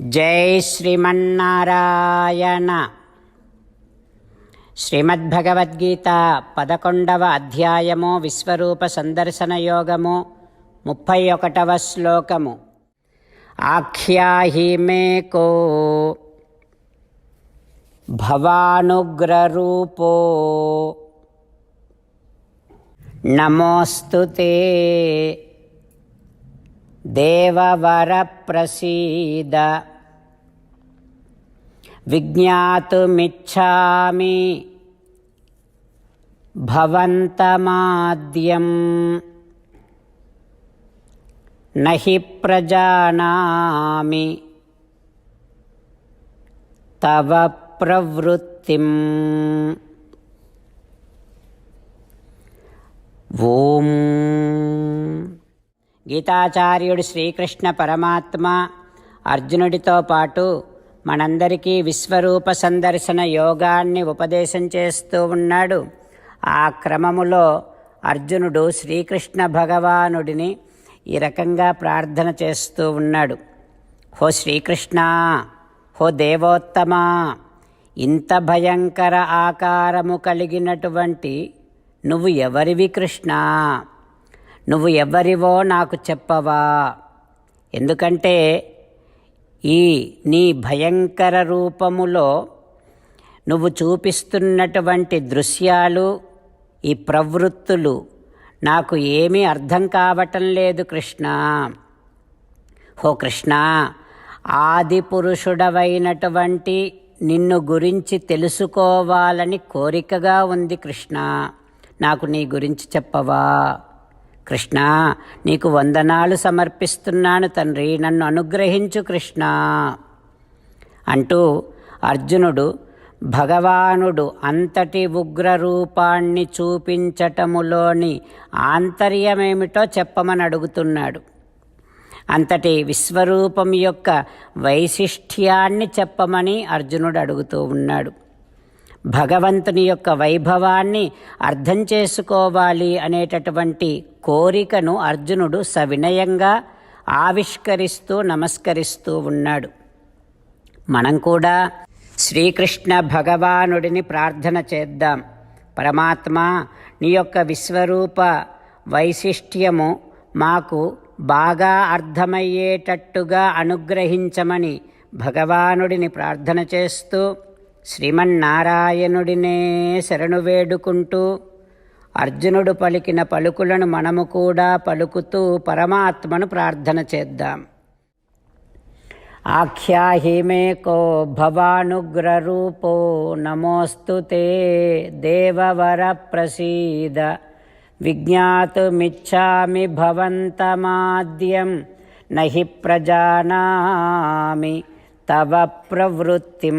జై శ్రీమన్నారాయణ. శ్రీమద్భగవద్గీత పదకొండవ అధ్యాయము విశ్వరూప సందర్శన యోగము ముప్పై ఒకటవ శ్లోకము ఆఖ్యాహిమేకో భవానుగ్రరూపో. నమోస్తు తే దేవవర ప్రసీద విజ్ఞాతుమిచ్చామి భవంతమాద్యం. నహి ప్రజానామి తవ ప్రవృత్తిం. ఓం. గీతాచార్యుడు శ్రీకృష్ణ పరమాత్మ అర్జునుడితో పాటు మనందరికీ విశ్వరూప సందర్శన యోగాన్ని ఉపదేశం చేస్తూ ఉన్నాడు. ఆ క్రమములో అర్జునుడు శ్రీకృష్ణ భగవానుడిని ఈ రకంగా ప్రార్థన చేస్తూ ఉన్నాడు. హో శ్రీకృష్ణ! హో దేవోత్తమా! ఇంత భయంకర ఆకారము కలిగినటువంటి నువ్వు ఎవరివి కృష్ణ? నువ్వు ఎవరివో నాకు చెప్పవా? ఎందుకంటే ఈ నీ భయంకర రూపములో నువ్వు చూపిస్తున్నటువంటి దృశ్యాలు ఈ ప్రవృత్తులు నాకు ఏమీ అర్థం కావటం లేదు కృష్ణ. హో కృష్ణ ఆది పురుషుడవైనటువంటి నిన్ను గురించి తెలుసుకోవాలని కోరికగా ఉంది కృష్ణ. నాకు నీ గురించి చెప్పవా? కృష్ణ నీకు వందనాలు సమర్పిస్తున్నాను తండ్రి నన్ను అనుగ్రహించు కృష్ణ. అంటూ అర్జునుడు భగవానుడు అంతటి ఉగ్రరూపాన్ని చూపించటములోని ఆంతర్యమేమిటో చెప్పమని అడుగుతున్నాడు. అంతటి విశ్వరూపం యొక్క వైశిష్ట్యాన్ని చెప్పమని అర్జునుడు అడుగుతూ ఉన్నాడు. భగవంతుని యొక్క వైభవాన్ని అర్థం చేసుకోవాలి అనేటటువంటి కోరికను అర్జునుడు సవినయంగా ఆవిష్కరిస్తూ నమస్కరిస్తూ ఉన్నాడు. మనం కూడా శ్రీకృష్ణ భగవానుడిని ప్రార్థన చేద్దాం. పరమాత్మ నీ యొక్క విశ్వరూప వైశిష్ట్యము మాకు బాగా అర్థమయ్యేటట్టుగా అనుగ్రహించమని భగవానుడిని ప్రార్థన చేస్తూ శ్రీమన్నారాయణుడినే శరణు వేడుకుంటూ అర్జునుడు పలికిన పలుకులను మనము కూడా పలుకుతూ పరమాత్మను ప్రార్థన చేద్దాం. ఆఖ్యాహిమే కో భవానుగ్రరూపో నమోస్తు తే దేవవర ప్రసీద. విజ్ఞాతుమిచ్చామి భవంతమాద్యం నహి ప్రజానామి తవ ప్రవృత్తిం.